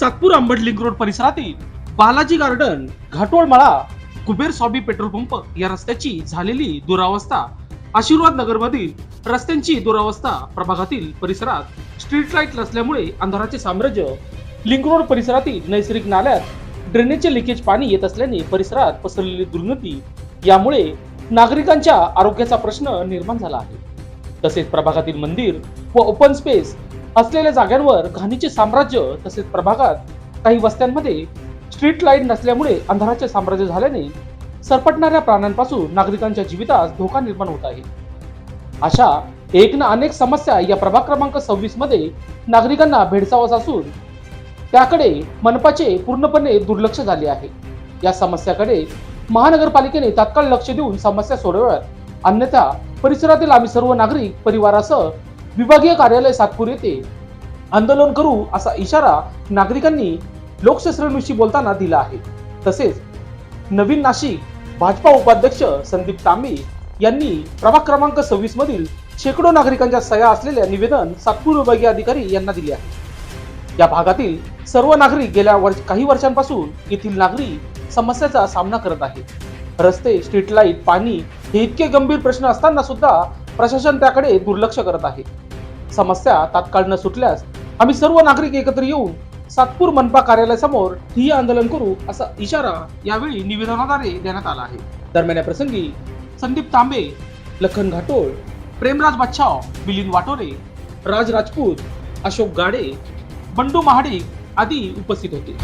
Satpur Ambad link road परिसरातील Balaji garden Ghatol मळा कुबेर सॉबी पेट्रोल पंप या रस्त्याची झालेली दुरावस्था आशीर्वाद नगर मधील रस्त्यांची दुरावस्था प्रभागातील परिसरात स्ट्रीट लाइट नसल्यामुळे अंधाराचे साम्राज्य लिंक रोड परिसरातील नैसर्गिक नाल्यात ड्रेनेजचे लिकेज पाणी येत असल्याने परिसरात पसरलेली दुर्गती यामुळे नागरिकांच्या आरोग्याचा प्रश्न निर्माण झाला आहे. तसेच प्रभागातील मंदिर व ओपन स्पेस असलेल्या जागांवर घाणीचे साम्राज्य तसेच प्रभागात काही वस्त्यांमध्ये स्ट्रीट लाइट नसल्यामुळे अंधाराचे साम्राज्य झाल्याने सरपटणाऱ्या प्राण्यांपासून नागरिकांच्या जीवितास धोका निर्माण होत आहे. अशा एक ना अनेक समस्या या प्रभाग क्रमांक सव्वीसमध्ये नागरिकांना भेडसावत असून त्याकडे मनपाचे पूर्णपणे दुर्लक्ष झाले आहे. या समस्याकडे महानगरपालिकेने तात्काळ लक्ष देऊन समस्या सोडवाव्यात अन्यथा परिसरातील आम्ही सर्व नागरिक परिवारासह विभागीय कार्यालय सातपूर येथे आंदोलन करू असा इशारा नागरिकांनी लोकशास्त्रविषयी बोलताना दिला आहे. तसेच नवीन नाशिक भाजपा उपाध्यक्ष संदीप तांबे यांनी प्रभाग क्रमांक सव्वीस मधील शेकडो नागरिकांच्या सह्या असलेल्या निवेदन सातपूर विभागीय अधिकारी यांना दिले आहे. या भागातील सर्व नागरिक गेल्या वर्ष काही वर्षांपासून येथील नागरिक समस्याचा सामना करत आहेत. रस्ते स्ट्रीट लाइट पाणी हे इतके गंभीर प्रश्न असताना सुद्धा प्रशासन त्याकडे दुर्लक्ष करत आहे. समस्या तात्काळ न सुटल्यास आम्ही सर्व नागरिक एकत्र येऊन सातपूर मनपा कार्यालयासमोर ठिय्या आंदोलन करू असा इशारा यावेळी निवेदनाद्वारे देण्यात आला आहे. दरम्यान या प्रसंगी संदीप तांबे लखन घाटोळ प्रेमराज बच्छाव मिलिंद वाटोरे राज राजपूत अशोक गाडे बंडू महाडिक आदी उपस्थित होते.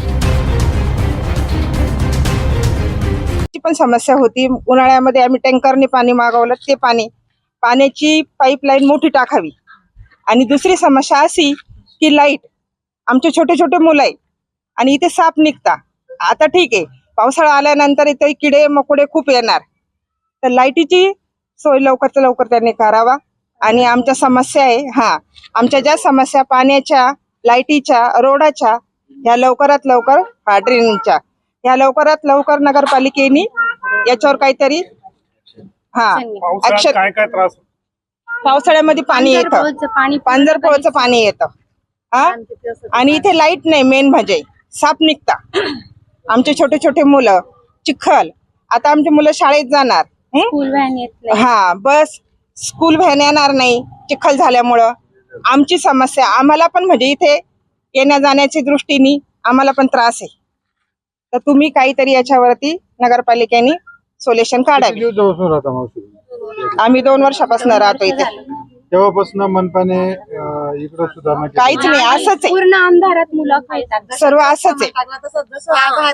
पण समस्या होती. उन्हाळ्यामध्ये आम्ही टँकरने पाणी मागवलं. ते पाणी पाण्याची पाईपलाईन मोठी टाकावी. आणि दुसरी समस्या अशी की लाइट आमचे छोटे छोटे मुलं आहे आणि इथे साप निघता. आता ठीक आहे. पावसाळा आल्यानंतर इथे किडे मकोडे खूप येणार. तर लाईटीची सोय लवकरच लवकर त्यांनी करावा. आणि आमच्या समस्या आहे हा. आमच्या ज्या समस्या पाण्याच्या लाईटीच्या रोडाच्या ह्या लवकरात लवकर हा ड्रेनिंगच्या ह्या लवकरात लवकर नगरपालिकेने याच्यावर काहीतरी हा पावसाळ्यात काय काय त्रास पावसाळ्यामध्ये पाणी येतं. पांजरपोळचं पाणी पांजरपोळचं पाणी येतं. हा? आणि इथे लाइट नाही मेन म्हणजे. साप निघता. आमचे छोटे छोटे मुलं चिखल. आता आमची मुलं शाळेत जाणार. हं? स्कूल व्हॅन येत नाही. हा बस. स्कूल व्हॅन येणार नाही चिखल झाल्यामुळं. आमची समस्या आम्हाला पण म्हणजे इथे येण्या जाण्याच्या दृष्टीने आम्हाला पण त्रास आहे. तर तुम्ही काहीतरी याच्यावरती नगरपालिकेने सोल्युशन काढावे. दिवस दिवसापासून राहता मावशी? आम्ही दोन वर्षापासून राहतो इथे. तेव्हापासून मनपाने अं, इकडं सुधारणा केली. काहीच नाही असंच आहे. पूर्ण अंधारात मुलं खेळतात सर्व असंच आहे.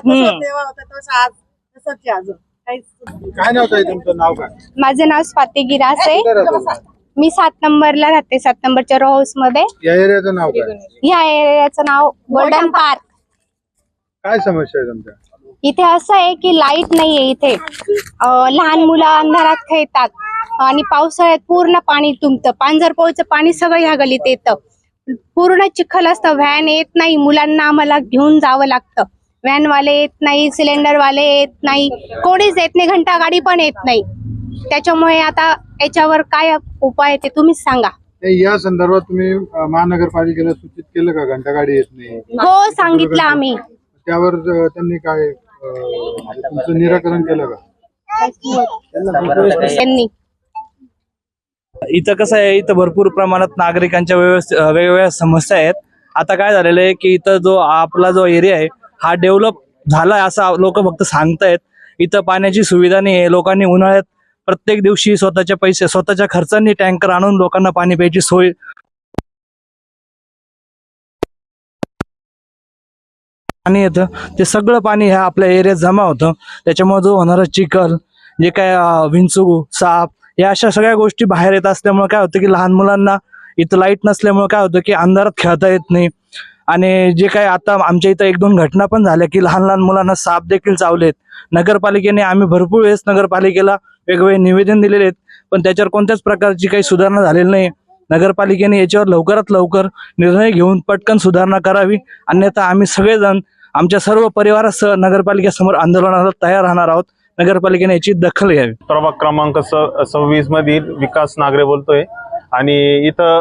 हम्म. काय नाव ताई तुमचं? नाव काय? माझं नाव स्वाती गिरास. आहे कुठे राहता तुम्ही? मी सात नंबरला राहते सात नंबरच्या रो हाऊसमध्ये. या एरियाचं नाव काय? ह्या एरियाचं नाव गोल्डन पार्क काय समस्या आहे तुमच्या? इथे असं आहे की लाइट नाहीये इथे. लहान मुलं अंधारात खेळतात. आणि पावसाळ्यात पूर्ण पाणी तुंबतं. पांजरपोळचं पाणी सगळं ह्या गलीत येतं. पूर्ण चिखल असतं. व्हॅन येत नाही. मुलांना आम्हाला घेऊन जावं लागतं. व्हॅन वाले येत नाही. सिलेंडर वाले येत नाही. कोणीच येत नाही. घंटा गाडी पण येत नाही. त्याच्यामुळे आता याच्यावर काय उपाय आहे ते तुम्हीच सांगा. या संदर्भात तुम्ही महानगरपालिकेला सूचित केलं का? घंटा गाडी येत नाही. हो सांगितलं आम्ही. त्यावर त्यांनी काय तुमचं निराकरण केलं का? त्यांनी इथं कसं आहे इथं भरपूर प्रमाणात नागरिकांच्या व्यवस्थित वेगवेगळ्या समस्या आहेत. आता काय झालेलं आहे की इथं जो आपला जो एरिया आहे हा डेव्हलप झालाय असं लोक फक्त सांगतायत. इथं पाण्याची सुविधा नाही आहे लोकांनी उन्हाळ्यात प्रत्येक दिवशी स्वतःच्या पैसे स्वतःच्या खर्चांनी टँकर आणून लोकांना पाणी प्यायची सोय पाणी येतं. ते सगळं पाणी ह्या आपल्या एरियात जमा होतं. त्याच्यामुळे जो होणारा चिखल जे काय विंचू साप या अशा सगळ्या गोष्टी बाहेर येत असल्यामुळे काय होतं की लहान मुलांना इथं लाइट नसल्यामुळे काय होतं की अंधारात खेळता येत नाही. आणि जे काय आता आमच्या इथं एक दोन घटना पण झाल्या की लहान लहान मुलांना साप देखील चावलेत. नगरपालिकेने आम्ही भरपूर वेळेस नगरपालिकेला वेगवेगळे निवेदन दिलेले आहेत. पण त्याच्यावर कोणत्याच प्रकारची काही सुधारणा झालेली नाही. नगरपालिकेने याच्यावर लवकरात लवकर निर्णय घेऊन पटकन सुधारणा करावी. अन्यथा आम्ही सगळेजण आमच्या सर्व परिवारासह नगरपालिकेसमोर आंदोलनाला तयार राहणार आहोत. नगरपालिकेने याची दखल घ्यावी. प्रभाग क्रमांक स सव्वीस मधील विकास नागरे बोलतोय. आणि इथं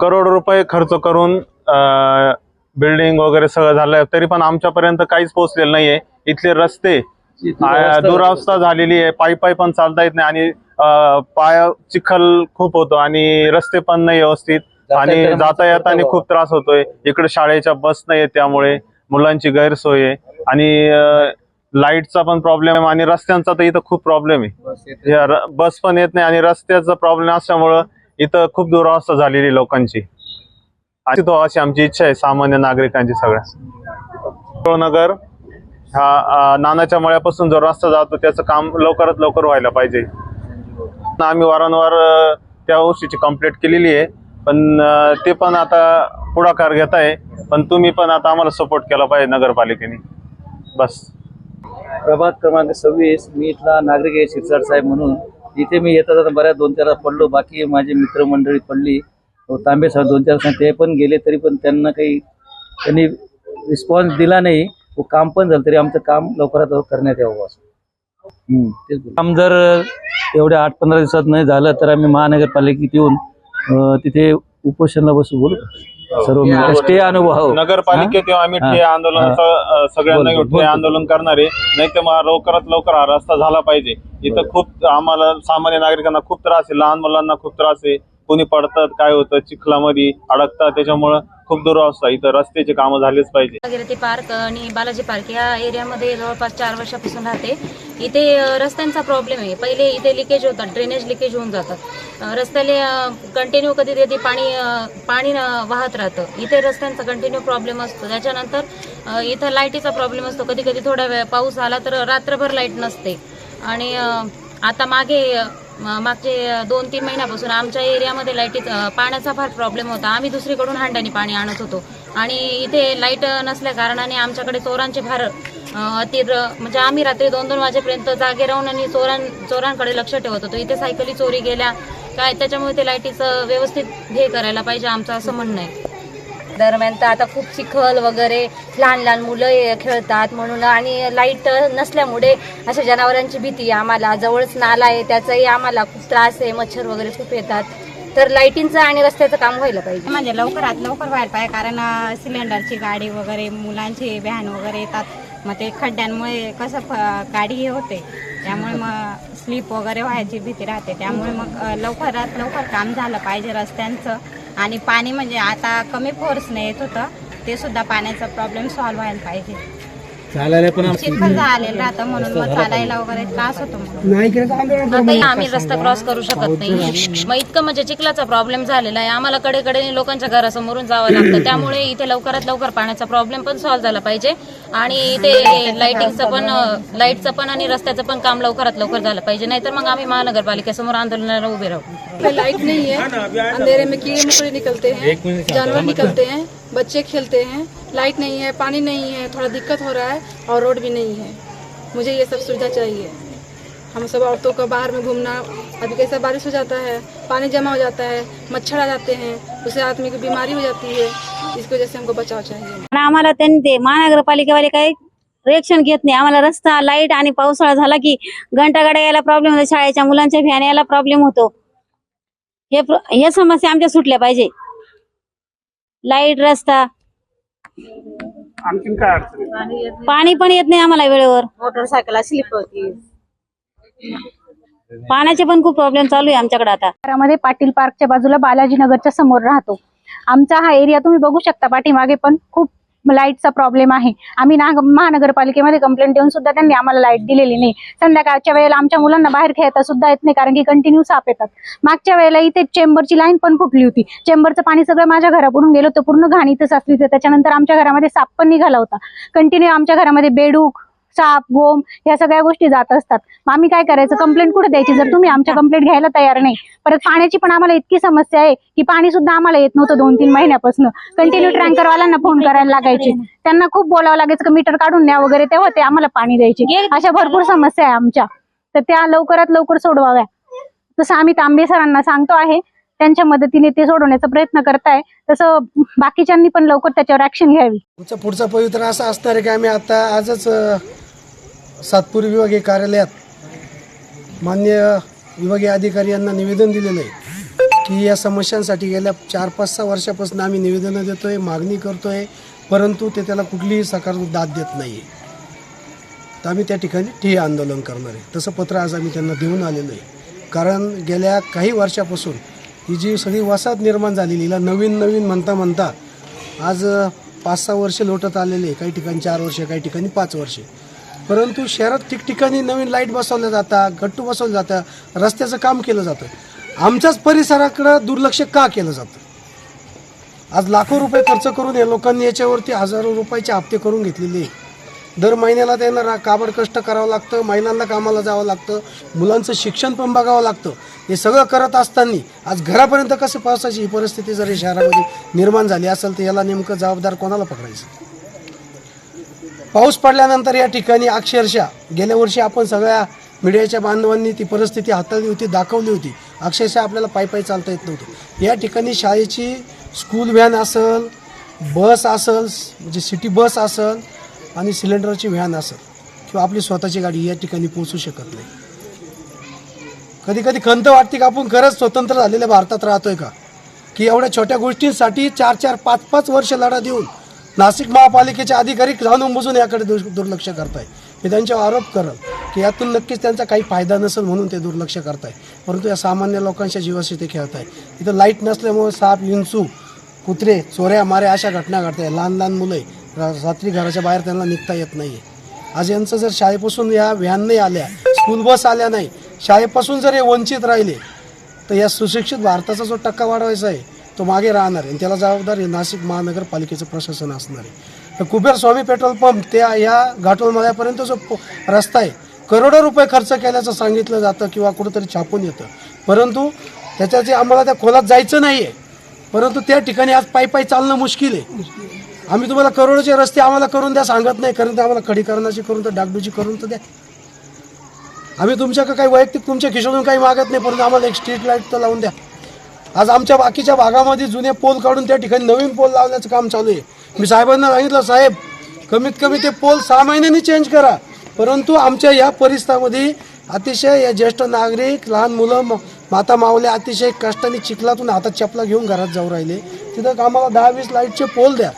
करोड रुपये खर्च करून अं, बिल्डिंग वगैरे सगळं झालंय. तरी पण आमच्यापर्यंत काहीच पोहोचलेलं नाहीये. इथले रस्ते दुरावस्था झालेली आहे. पायी पायी पण चालता येत नाही. आणि पाय चिखल खूप होतो आणि रस्ते पण नाही व्यवस्थित. आणि जाता येताना खूप त्रास होतोय. इकडे शाळेच्या बस नाही त्यामुळे. मुलांची गैरसोय आहे. आणि लाईटचा पण प्रॉब्लेम आहे आणि रस्त्यांचा तर इथं खूप प्रॉब्लेम आहे. बस पण येत नाही आणि रस्त्याचा प्रॉब्लेम असल्यामुळं इथं खूप दुरावस्था झालेली आहे लोकांची. आणि तो अशी आमची इच्छा आहे सामान्य नागरिकांची सगळ्या. नगर हा नानाच्या मळ्यापासून जो रस्ता जातो त्याचं काम लवकरात लवकर व्हायला पाहिजे. आम्ही वारंवार त्या गोष्टीची कंप्लेंट केलेली आहे. पण ते पण आता पुढाकार घेत आहे. पण तुम्ही पण आता आम्हाला सपोर्ट केला पाहिजे नगरपालिकेने. बस. प्रभात क्रमांक सव्वीस मी इथला नागरिक आहे शिरसाट साहेब म्हणून. इथे मी येता जाता बऱ्याच दोन चार पडलो. बाकी माझी मित्रमंडळी पडली. हो, तांबे साहेब दोन चार ते पण गेले तरी पण त्यांना काही त्यांनी रिस्पॉन्स दिला नाही. व काम पण झालं तरी आमचं काम लवकरात लवकर करण्यात यावं असं. काम जर एवढ्या आठ पंधरा दिवसात नाही झालं तर आम्ही महानगरपालिकेत येऊन तिथे उपोषणला बसू बोलू सर्व मिळून. स्टे अनुभव हो. नगरपालिकेत येऊन आम्ही हा. ठे आंदोलनाचं सगळ्यांना ठे. आंदोलन करणार नाही तर मग लवकरात लवकर हा रस्ता झाला पाहिजे इथं खूप आम्हाला सामान्य नागरिकांना खूप त्रास आहे लहान मुलांना खूप त्रास आहे कोणी पडतात काय होतं चिखलामध्ये अडकतात त्याच्यामुळं खूप दुरावस्था इथं रस्त्याचे कामं झालेच पाहिजे. वगैरे ते पार्क आणि बालाजी पार्क या एरियामध्ये जवळपास चार वर्षापासून राहते. इथे रस्त्यांचा प्रॉब्लेम आहे. पहिले इथे लिकेज होतात ड्रेनेज लिकेज होऊन जातात. रस्त्याला रस्त्याले कंटिन्यू कधी कधी पाणी पाणी वाहत राहतं. इथे रस्त्यांचा कंटिन्यू प्रॉब्लेम असतो. त्याच्यानंतर इथं लाईटीचा प्रॉब्लेम असतो. कधी कधी थोडा वेळ पाऊस आला तर रात्रभर लाइट नसते. आणि आता मागे मागचे दोन तीन महिन्यापासून आमच्या एरियामध्ये लाईटीचा पाण्याचा फार प्रॉब्लेम होता. आम्ही दुसरीकडून हांड्याने पाणी आणत होतो. आणि इथे लाइट नसल्या कारणाने आमच्याकडे चोरांचे फार अतिर म्हणजे आम्ही रात्री दोन दोन वाजेपर्यंत जागे राहून आणि चोरां चोरांकडे लक्ष ठेवत होतो. इथे सायकली चोरी गेल्या. काय? त्याच्यामुळे ते लाईटीचं व्यवस्थित हे करायला पाहिजे आमचं असं म्हणणं आहे. दरम्यान तर आता खूप चिखल वगैरे लहान लहान मुलं खेळतात म्हणून आणि लाइट नसल्यामुळे अशा जनावरांची भीती आम्हाला. जवळच नाला आहे त्याचाही आम्हाला खूप त्रास आहे मच्छर वगैरे खूप येतात. तर लाईटींचं आणि रस्त्याचं काम व्हायला पाहिजे. म्हणजे लवकरात लवकर व्हायला पाहिजे कारण सिलेंडरची गाडी वगैरे मुलांची व्हॅन वगैरे येतात. मग ते खड्ड्यांमुळे कसं गाडी हे होते. त्यामुळे मग स्लीप वगैरे व्हायची भीती राहते. त्यामुळे मग लवकरात लवकर काम झालं पाहिजे रस्त्यांचं. आणि पाणी म्हणजे आता कमी फोर्सने येत होतं ते सुद्धा पाण्याचा प्रॉब्लेम सॉल्व्ह व्हायला पाहिजे. चिखल झालेलं राहतं म्हणून मग चालायला वगैरे त्रास होतो म्हणून. आता आम्ही रस्ता क्रॉस करू शकत नाही. मग इतकं म्हणजे चिखलाचा प्रॉब्लेम झालेला आहे. आम्हाला कडेकडे लोकांच्या घरासमोरून जावं लागतं. त्यामुळे इथे लवकरात लवकर पाण्याचा प्रॉब्लेम पण सॉल्व्ह झाला पाहिजे. आणि इथे लाईटिंगचं पण लाईटचं पण आणि रस्त्याचं पण काम लवकरात लवकर झालं पाहिजे. नाहीतर मग आम्ही महानगरपालिकेसमोर आंदोलनाला उभे राहू. लाइट नहीं है अंधेरे में कीड़े मकोड़े निकलते हैं जानवर निकलते हैं. बच्चे खेलते हैं, लाइट नहीं है, पानी नहीं है, थोड़ा दिक्कत हो रहा है और रोड भी नहीं है। मुझे ये सब सुविधा चाहिए। हम सब औरतों का बाहर में घूमना, अभी कैसा बारिश हो जाता है, पानी जमा हो जाता है, मच्छर आ जाते हैं, उससे आदमी को बीमारी हो जाती है, इसकी वजह से हमको बचाव चाहिए। त्यांनी ते महानगरपालिकेवाले काही रिएक्शन घेत नाही. आम्हाला रस्ता लाईट आणि पावसाळा झाला की घंटा गाड्या यायला प्रॉब्लेम होतो, शाळेच्या मुलांच्या व्हॅन यायला प्रॉब्लेम होतो. हे हे समस्या आमच्या सुटल्या पाहिजे. लाइट रस्ता. आणखीन काय अडचणी पाणी पण येत नाही आम्हाला वेळेवर. मोटरसायकल स्लिप होती. पाण्याचे पण खूप प्रॉब्लेम चालू आहे आमच्याकडे आता. शहरामध्ये पाटील पार्कच्या बाजूला बालाजी नगरच्या समोर राहतो. आमचा हा एरिया तुम्ही बघू शकता पाठीमागे पण खूप लाईटचा प्रॉब्लेम आहे. आम्ही नाग महानगरपालिकेमध्ये कंप्लेंट देऊन सुद्धा त्यांनी आम्हाला लाइट दिलेली नाही. संध्याकाळच्या वेळेला आमच्या मुलांना बाहेर खेळता सुद्धा येत नाही कारण की कंटिन्यू साप येतात. मागच्या वेळेला इथे चेंबरची लाईन पण फुटली होती. चेंबरचं पाणी सगळं माझ्या घरापुढून गेलो तर पूर्ण घाण इथं साचली होती. त्याच्यानंतर आमच्या घरामध्ये साप पण निघाला होता. कंटिन्यू आमच्या घरामध्ये बेडूक साप गोम ह्या सगळ्या गोष्टी जात असतात. मग आम्ही काय करायचं? कंप्लेंट कुठे द्यायची? जर तुम्ही आमच्या कंप्लेंट घ्यायला तयार नाही परत पाण्याची पण आम्हाला इतकी समस्या आहे की पाणी सुद्धा आम्हाला येत नव्हतं दोन तीन महिन्यापासून. कंटिन्यू टँकरवाल्यांना फोन करायला लागायचे. त्यांना खूप बोलावं लागायचं की मीटर काढून न्या वगैरे तेव्हा ते आम्हाला पाणी द्यायचे. अशा भरपूर समस्या आहे आमच्या. तर त्या लवकरात लवकर सोडवाव्या. तसं आम्ही तांबे सरांना सांगतो आहे त्यांच्या मदतीने ते सोडवण्याचा प्रयत्न करताय. तसं बाकीच्यांनी पण लवकर त्याच्यावर ऍक्शन घ्यावी. पुढचा पवित्र असा असणार आहे की आम्ही आता आजच सातपूर विभागीय कार्यालयात मान्य विभागीय अधिकारी यांना निवेदन दिलेलं आहे की या समस्यांसाठी गेल्या चार पाच सहा वर्षापासून आम्ही निवेदनं देतोय मागणी करतोय परंतु ते त्याला कुठलीही सकारात्मक दाद देत नाही आहे तर आम्ही त्या ठिकाणी ठिय्या आंदोलन करणार आहे. तसं पत्र आज आम्ही त्यांना देऊन आलेलो आहे. कारण गेल्या काही वर्षापासून ही जी सगळी वसाहत निर्माण झालेली हिला नवीन नवीन म्हणता म्हणता आज पाच सहा वर्षे लोटत आलेले आहे. काही ठिकाणी चार वर्षे काही ठिकाणी पाच वर्षे. परंतु शहरात ठिकठिकाणी नवीन लाइट बसवल्या जातात गट्टू बसवलं जातं रस्त्याचं काम केलं जातं. आमच्याच परिसराकडं दुर्लक्ष का केलं जातं? आज लाखो रुपये खर्च करून या लोकांनी याच्यावरती हजारो रुपयाचे हप्ते करून घेतलेले. आहे. दर महिन्याला त्यांना रा काबड कष्ट करावं लागतं महिलांना कामाला जावं लागतं मुलांचं शिक्षण पण बघावं लागतं. हे सगळं करत असताना आज घरापर्यंत कसं पावसाची ही परिस्थिती जर शहरामध्ये निर्माण झाली असेल तर याला नेमकं जबाबदार कोणाला पकडायचं? पाऊस पडल्यानंतर या ठिकाणी अक्षरशः गेल्या वर्षी आपण सगळ्या मीडियाच्या बांधवांनी ती परिस्थिती हाताळली होती दाखवली होती. अक्षरशः आपल्याला पायी पायी चालता येत नव्हतं. या ठिकाणी शाळेची स्कूल व्हॅन असल बस असल म्हणजे सिटी बस असल आणि सिलेंडरची व्हॅन असेल किंवा आपली स्वतःची गाडी या ठिकाणी पोहोचू शकत नाही. कधी कधी खंत वाटते का आपण खरंच स्वतंत्र झालेल्या भारतात राहतोय का? की एवढ्या छोट्या गोष्टींसाठी चार चार पाच पाच वर्ष लढा देऊन नाशिक महापालिकेचे अधिकारी जाणून बुजून याकडे दुर्लक्ष करताय. मी त्यांच्यावर आरोप करल की यातून नक्कीच त्यांचा काही फायदा नसेल म्हणून ते दुर्लक्ष करताय. परंतु या सामान्य लोकांच्या जीवाशी ते खेळत आहे इथं लाइट नसल्यामुळे साप विंचू कुत्रे चोऱ्या माऱ्या अशा घटना घडताय लहान लहान मुलं रा- रात्री घराच्या बाहेर त्यांना निघता येत नाही आज यांचं जर शाळेपासून या व्हॅन नाही आल्या स्कूल बस आल्या नाही शाळेपासून जर हे वंचित राहिले तर या सुशिक्षित भारताचा जो टक्का वाढवायचा आहे तो मागे राहणार आहे. आणि त्याला जबाबदार हे नाशिक महानगरपालिकेचं प्रशासन असणार आहे. तर कुबेर स्वामी पेट्रोल पंप त्या या घाटोलमळ्यापर्यंत जो रस्ता आहे करोडो रुपये खर्च केल्याचं सांगितलं जातं किंवा कुठंतरी छापून येतं. परंतु त्याच्याचे आम्हाला त्या खोलात जायचं नाही आहे परंतु त्या ठिकाणी आज पायी पायी चालणं मुश्किल आहे. आम्ही तुम्हाला करोडोचे रस्ते आम्हाला करून द्या सांगत नाही कारण ते आम्हाला खडीकरणाची करून तर डागडूची करून तर द्या. आम्ही तुमच्याकडे काही वैयक्तिक तुमच्या खिशातून काही मागत नाही परंतु आम्हाला एक स्ट्रीट लाइट तर लावून द्या. आज आमच्या बाकीच्या भागामध्ये जुने पोल काढून त्या ठिकाणी नवीन पोल लावण्याचं काम चालू आहे. मी साहेबांना सांगितलं साहेब कमीत कमी ते पोल सहा महिन्यांनी चेंज करा. परंतु आमच्या या परिसरामध्ये अतिशय या ज्येष्ठ नागरिक लहान मुलं माता मावल्या अतिशय कष्टाने चिखलातून हातात चपला घेऊन घरात जाऊ राहिले. तिथं आम्हाला दहा वीस लाईटचे पोल द्या.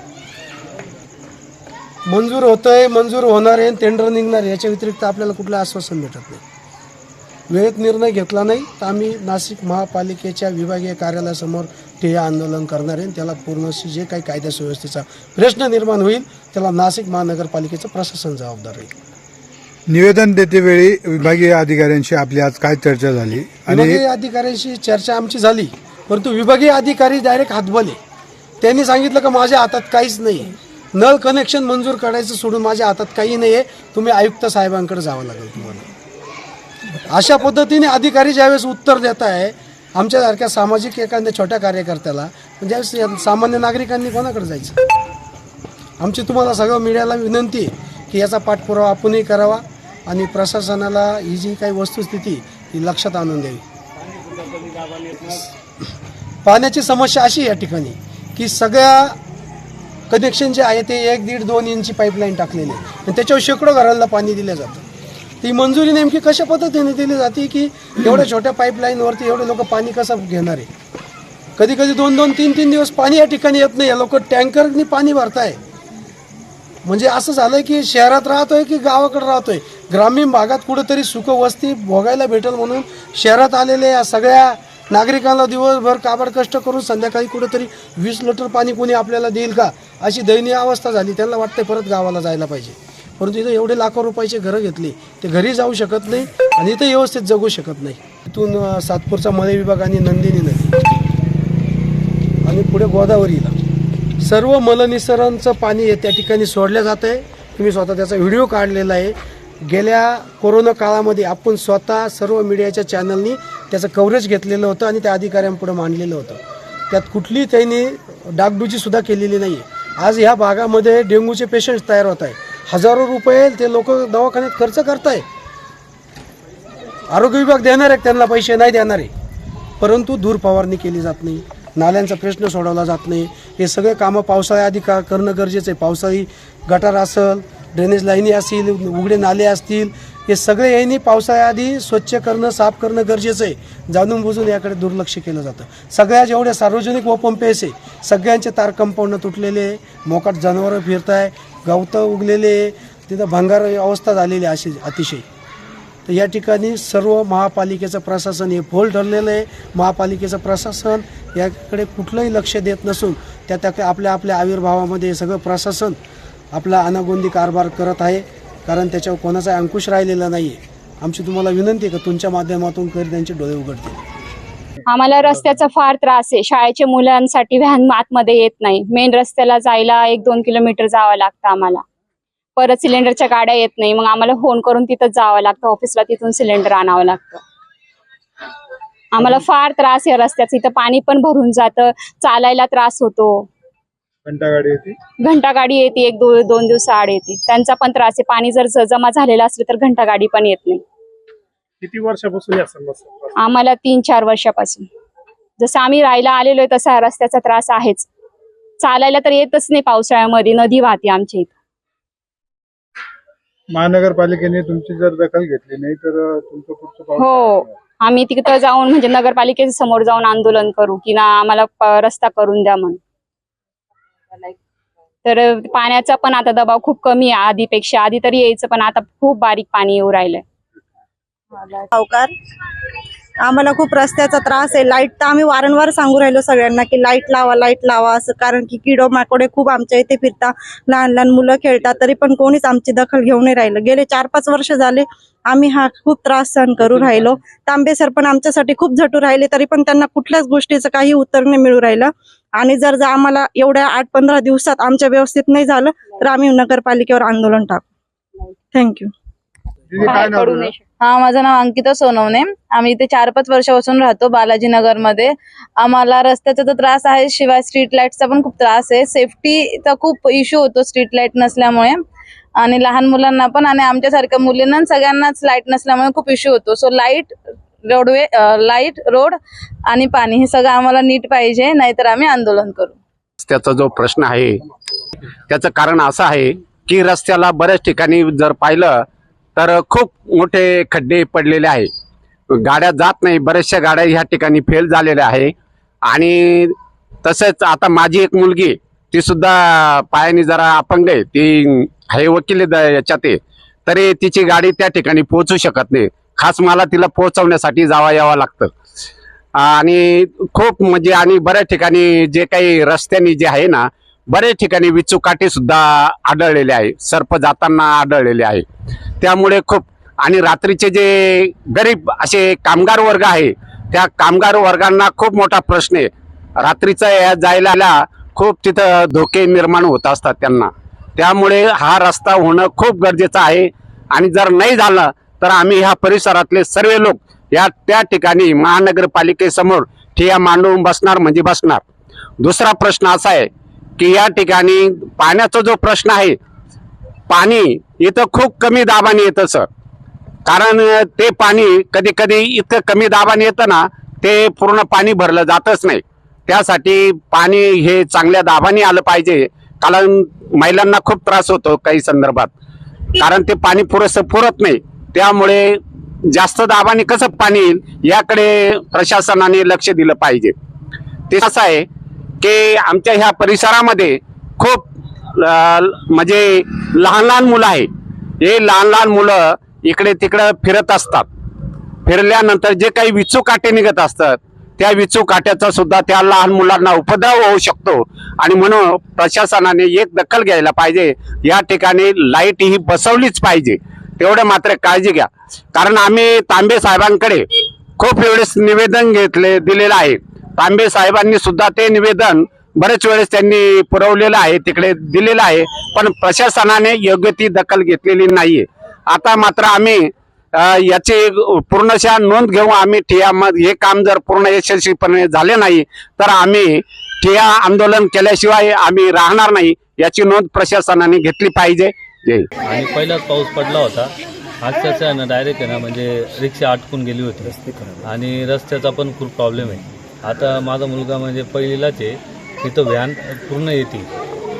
मंजूर होतंय मंजूर होणार आहे टेंडर निघणार याच्या व्यतिरिक्त आपल्याला कुठलं आश्वासन भेटत नाही. वेळेत निर्णय घेतला नाही तर आम्ही नाशिक महापालिकेच्या विभागीय कार्यालयासमोर ठिय्या आंदोलन करणार आहे. त्याला पूर्णशी जे काही कायदा सुव्यवस्थेचा प्रश्न निर्माण होईल त्याला नाशिक महानगरपालिकेचं प्रशासन जबाबदार आहे निवेदन देते वेळी विभागीय अधिकाऱ्यांशी आपली आज काय चर्चा झाली? आणि विभागीय अधिकाऱ्यांशी चर्चा आमची झाली परंतु विभागीय अधिकारी डायरेक्ट हातबले. त्यांनी सांगितलं का माझ्या हातात काहीच नाही नळ कनेक्शन मंजूर करायचं सोडून माझ्या हातात काही नाही आहे तुम्ही आयुक्त साहेबांकडे जावं लागेल तुम्हाला. अशा पद्धतीने अधिकारी ज्यावेळेस उत्तर देत आहे आमच्यासारख्या सामाजिक एखाद्या छोट्या कार्यकर्त्याला ज्यावेळेस या सामान्य नागरिकांनी कोणाकडे जायचं? आमची तुम्हाला सगळं मीडियाला विनंती आहे की याचा पाठपुरावा आपणही करावा आणि प्रशासनाला ही जी काही वस्तुस्थिती ही लक्षात आणून द्यावी. पाण्याची समस्या अशी या ठिकाणी की सगळ्या कनेक्शन जे आहे ते एक दीड दोन इंची पाईपलाईन टाकलेली आहे. आणि त्याच्यावर शेकडो घरांना पाणी दिलं जातं. ती मंजुरी नेमकी कशा पद्धतीने दिली जाते की एवढ्या छोट्या पाईपलाईनवरती एवढे लोक पाणी कसं घेणार आहे? कधी कधी दोन दोन तीन तीन दिवस पाणी या ठिकाणी येत नाही. या लोक टँकरनी पाणी भरताय. म्हणजे असं झालंय की शहरात राहतोय की गावाकडे राहतोय? ग्रामीण भागात कुठेतरी सुखवस्ती भोगायला भेटेल म्हणून शहरात आलेल्या या सगळ्या नागरिकांना दिवसभर काबड कष्ट करून संध्याकाळी कुठेतरी वीस लिटर पाणी कोणी आपल्याला देईल का? अशी दयनीय अवस्था झाली. त्यांना वाटतंय परत गावाला जायला पाहिजे. परंतु इथं एवढे लाखो रुपयाचे घरं घेतली ते घरी जाऊ शकत नाही आणि इथं व्यवस्थित जगू शकत नाही. इथून सातपूरचा मळे विभाग आणि नंदिनी नदी. आणि पुढे गोदावरीला. सर्व मलनिसरांचं पाणी हे त्या ठिकाणी सोडलं जातं आहे. तुम्ही स्वतः त्याचा व्हिडिओ काढलेला आहे. गेल्या कोरोना काळामध्ये आपण स्वतः सर्व मीडियाच्या चॅनलनी त्याचं कव्हरेज घेतलेलं होतं आणि त्या अधिकाऱ्यांपुढे मांडलेलं होतं. त्यात कुठली त्यांनी डागडुजी सुद्धा केलेली नाही आहे आज ह्या भागामध्ये डेंग्यूचे पेशंट्स तयार होत आहे हजारो रुपये ते लोक दवाखान्यात खर्च करताय. आरोग्य विभाग देणार आहे त्यांना पैसे नाही देणार आहे. परंतु धूर फवारणी केली जात नाही नाल्यांचा प्रश्न सोडवला जात नाही. हे सगळे कामं पावसाळ्याआधी का करणं गरजेचं आहे. पावसाळी गटार असेल ड्रेनेज लाईनी असतील उघडे नाले असतील हे सगळे यांनी पावसाळ्याआधी स्वच्छ करणं साफ करणं गरजेचं आहे. जाणून बुजून याकडे दुर्लक्ष केलं जातं. सगळ्या जेवढ्या सार्वजनिक ओपन पेस आहे सगळ्यांचे तार कंपाऊंड तुटलेले आहे. मोकाट जनावरं फिरत आहे गवतं उगलेले तिथं भंगार अवस्था झालेली आहे अशी अतिशय. तर या ठिकाणी सर्व महापालिकेचं प्रशासन हे फोल ठरलेलं आहे. महापालिकेचं प्रशासन याकडे कुठलंही लक्ष देत नसून त्या त्या आपल्या आपल्या आविर्भावामध्ये सगळं प्रशासन आपला अनागोंदी कारभार करत आहे. कारण त्याच्यावर कोणाचा अंकुश राहिलेला नाही आहे आमची तुम्हाला विनंती आहे का? तुमच्या माध्यमातून कधी त्यांचे डोळे उघडतील. आम्हाला रस्त्याचा फार त्रास आहे. शाळेच्या मुलांसाठी व्हॅन आतमध्ये येत नाही. मेन रस्त्याला जायला एक दोन किलोमीटर जावं लागतं आम्हाला. परत सिलेंडरच्या गाड्या येत नाही. मग आम्हाला फोन करून तिथं जावं लागतं. ऑफिसला तिथून सिलेंडर आणावं लागतं. आम्हाला फार त्रास आहे रस्त्याचा. इथं पाणी पण भरून जातं. चालायला त्रास होतो. घंटा गाडी येते? घंटा गाडी येते. एक दो दोन दिवस आड येते. त्यांचा पण त्रास आहे. पाणी जर जमा झालेलं असलं तर घंटा गाडी पण येत नाही. किती वर्षापासून या समस्या आम्हाला तीन चार वर्षापासून. जसं आम्ही राहायला आलेलो आहे तसा रस्त्याचा त्रास आहेच. चालायला तर येतच नाही पावसाळ्यामध्ये नदी वाहते आमच्या इथं. महानगरपालिकेने तुमची जर दखल घेतली नाही तर अं, तुमचं पुढचं पाऊल हो. काय असणार? आम्ही तिथं जाऊन म्हणजे नगरपालिकेच्या समोर जाऊन आंदोलन करू की ना आम्हाला प- रस्ता करून द्या म्हणून. तर पाण्याचा पण आता दबाव खूप कमी आहे. आधीपेक्षा आधी तरी यायचं पण आता खूप बारीक पाणी येऊ राहिलंय. सावकार आम्हाला खूप रस्त्याचा त्रास आहे. लाइट तर आम्ही वारंवार सांगू राहिलो सगळ्यांना की लाइट लावा लाइट लावा असं. कारण की किडो माकोडे खूप आमच्या इथे फिरता लहान लहान मुलं खेळतात तरी पण कोणीच आमची दखल घेऊन नाही राहिलं. गेले चार पाच वर्ष झाले आम्ही हा खूप त्रास सहन करू राहिलो. तांबे सर पण आमच्यासाठी खूप झटू राहिले तरी पण त्यांना कुठल्याच गोष्टीचं काही उत्तर नाही मिळू राहिलं. आणि जर जर आम्हाला एवढ्या आठ पंधरा दिवसात आमच्या व्यवस्थित नाही झालं तर आम्ही नगरपालिकेवर आंदोलन टाकू. थँक्यू काय बाहेर नाव पडू तुझं? नाही शकत. हा माझं नाव अंकिता सोनवणे. आम्ही इथे चार पाच वर्षापासून राहतो बालाजी नगरमध्ये आम्हाला रस्त्याचा तर त्रास आहे शिवाय स्ट्रीट लाईटचा पण खूप त्रास आहे. सेफ्टीचा खूप इश्यू होतो स्ट्रीट लाइट नसल्यामुळे. आणि लहान मुलांना पण आणि आमच्यासारख्या मुलींना आणि सगळ्यांनाच लाइट नसल्यामुळे खूप इश्यू होतो. So light roadway light road आणि पाणी हे सगळं आम्हाला नीट पाहिजे नाहीतर आम्ही आंदोलन करू. रस्त्याचा जो प्रश्न आहे त्याचं कारण असं आहे की रस्त्याला बऱ्याच ठिकाणी जर पाहिलं तर खूप मोठे खड्डे पडलेले आहे. गाड्या जात नाही. बऱ्याचशा गाड्या ह्या ठिकाणी फेल झालेल्या आहे. आणि तसंच आता माझी एक मुलगी ती सुद्धा पायाने जरा अपंग आहे. ती हे वकील द- याच्यात आहे. तरी तिची गाडी त्या ठिकाणी पोहोचू शकत नाही. खास मला तिला पोहोचवण्यासाठी जावा यावं लागतं. आणि खूप म्हणजे आणि बऱ्याच ठिकाणी जे काही रस्त्याने जे आहे ना बरेच ठिकाणी विचुकाटे सुद्धा आढळलेले आहे. सर्प जाताना आढळलेले आहे. त्यामुळे खूप आणि रात्रीचे जे गरीब असे कामगार वर्ग आहे त्या कामगार वर्गांना खूप मोठा प्रश्न आहे. रात्रीचा या जायला खूप तिथं धोके निर्माण होत असतात त्यांना. त्यामुळे हा रस्ता होणं खूप गरजेचं आहे. आणि जर नाही झालं तर आम्ही ह्या परिसरातले सर्व लोक या त्या ठिकाणी महानगरपालिकेसमोर ठिया मांडून बसणार म्हणजे बसणार. दुसरा प्रश्न असा आहे की या ठिकाणी पाण्याचा जो प्रश्न आहे पाणी इथं खूप कमी दाबाने येतं सर. कारण ते पाणी कधी कधी इतकं कमी दाबाने येतं ना ते पूर्ण पाणी भरलं जातच नाही. त्यासाठी पाणी हे चांगल्या दाबाने आलं पाहिजे कारण महिलांना खूप त्रास होतो काही संदर्भात. कारण ते पाणी पुरेसं पुरत नाही. त्यामुळे जास्त दाबाने कसं पाणी येईल याकडे प्रशासनाने लक्ष दिलं पाहिजे. ते असं आहे की आमच्या ह्या परिसरामध्ये खूप म्हणजे लहान लहान मुलं आहे. हे लहान लहान मुलं इकडे तिकडं फिरत असतात. फिरल्यानंतर जे काही विचू काटे निघत असतात त्या विचू काट्याचा सुद्धा त्या लहान मुलांना उपद्रव होऊ शकतो. आणि म्हणून प्रशासनाने एक दखल घ्यायला पाहिजे. या ठिकाणी लाइट ही बसवलीच पाहिजे. तेवढं मात्र काळजी घ्या. कारण आम्ही तांबे साहेबांकडे खूप वेळेस निवेदन घेतले दिलेलं आहे. तांबे साहेबांनी सुद्धा ते निवेदन बरेच वेळेस त्यांनी पुरवलेलं आहे तिकडे दिलेलं आहे पण प्रशासनाने योग्य ती दखल घेतलेली नाहीये. आता मात्र आम्ही याची पूर्णशः नोंद घेऊ आम्ही ठिया मग हे काम जर पूर्ण यशस्वीपणे झाले नाही तर आम्ही ठिया आंदोलन केल्याशिवाय आम्ही राहणार नाही याची नोंद प्रशासनाने घेतली पाहिजे. आणि पहिलाच पाऊस पडला होता. आजच्याच आहे ना डायरेक्ट आहे ना म्हणजे रिक्षा अटकून गेली होती. आणि रस्त्याचा पण खूप प्रॉब्लेम आहे. आता माझा मुलगा म्हणजे पहिलीलाच आहे. तिथं व्हॅन पूर्ण येते.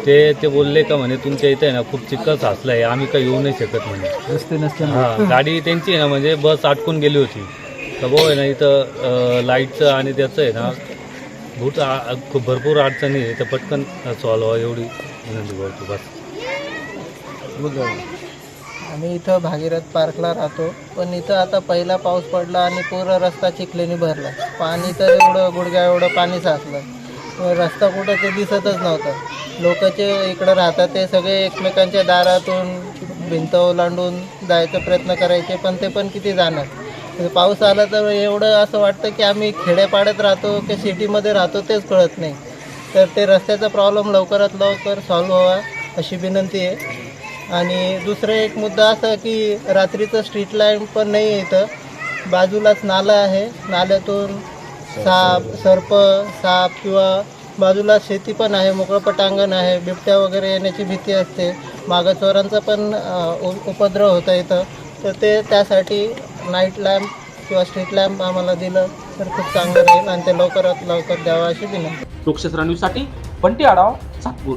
ते ते बोलले का म्हणे तुमच्या इथे आहे ना खूप चिखल साचलं आहे. आम्ही काही येऊ नाही शकत म्हणे. रस्ते नसते हा गाडी त्यांची आहे ना म्हणजे बस अटकून गेली होती. तर भाऊ आहे ना इथं लाईटचं आणि त्याचं आहे ना आ- खूप भरपूर अडचणी आहे. तर पटकन सॉल्व्ह व्हावं एवढी विनंती करतो बस. आम्ही इथं भागीरथ पार्कला राहतो. पण इथं आता पहिला पाऊस पडला आणि पूर्ण रस्ता चिखलेने भरला. पाणी तर एवढं गुडघ्या एवढं पाणी साचलं. रस्ता कुठं ते दिसतच नव्हतं. लोकचे इकडं राहतात ते सगळे एकमेकांच्या दारातून भिंत ओलांडून जायचा प्रयत्न करायचे पण ते पण किती जाणार? पाऊस आला तर एवढं असं वाटतं की आम्ही खेड्यापाड्यात राहतो की सिटीमध्ये राहतो तेच कळत नाही. तर ते रस्त्याचा प्रॉब्लेम लवकरात लवकर सॉल्व्ह व्हावा अशी विनंती आहे. आणि दुसरं एक मुद्दा असा की रात्रीचं स्ट्रीट लाइट पण नाही आहे इथं. बाजूलाच नाला आहे. नाल्यातून साप सर्प साप किंवा बाजूला शेती पण आहे. मोकळं पटांगण आहे. बिबट्या वगैरे येण्याची भीती असते. मागं चोरांचा पण उपद्रव होता इथं. तर ते त्यासाठी नाईट लॅम्प किंवा स्ट्रीट लॅम्प आम्हाला दिलं. तर खूप चांगलं राहील आणि ते लवकरात लवकर द्यावं अशी विनंती. लोकशास्त्र न्यूजसाठी बंटी आढाव सातपूर.